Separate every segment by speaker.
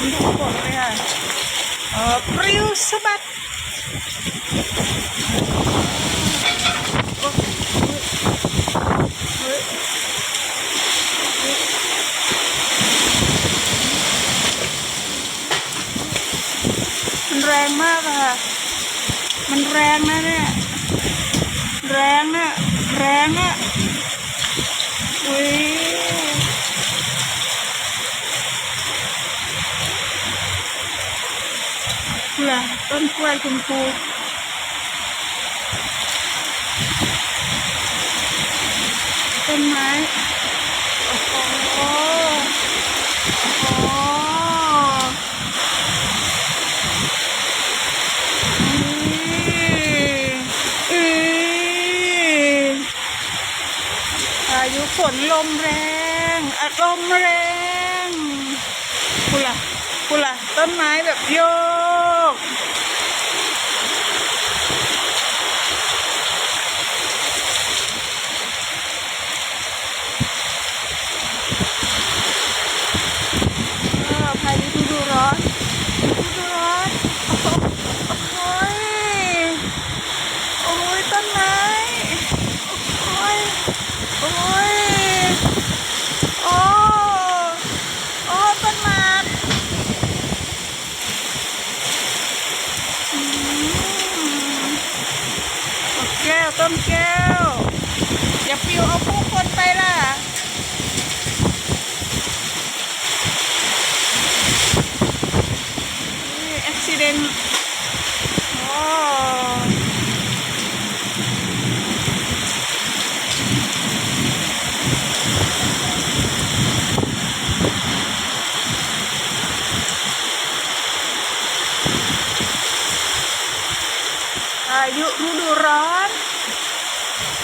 Speaker 1: มทุกคนเลยค่ะเออปลิวสะบัดมันแรงมากค่ะ มันแรงนะเนี่ย แรงนะแรงอะอุ้ย เพื่อต้นกล้วยคุณครูต้นไม้ โอ้โหโอ้โหอือพายุฝนลมแรงอะลมแรงคุณล่ะคุณล่ะต้นไม้แบบโยก เออพายุฤดูร้อนฤดูร้อนโอ้ยโอ้ย ต้นไม้โอ้ยโอ้ยโอ้โอ้ต้นไม้แก้วต้นแก้ว อย่าปิวเอาผู้คนไปล่ะอุบิเหตุโอ้พา ยุฤดูร้อน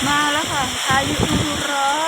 Speaker 1: มาแล้วค่ะพายุฤดูร้อน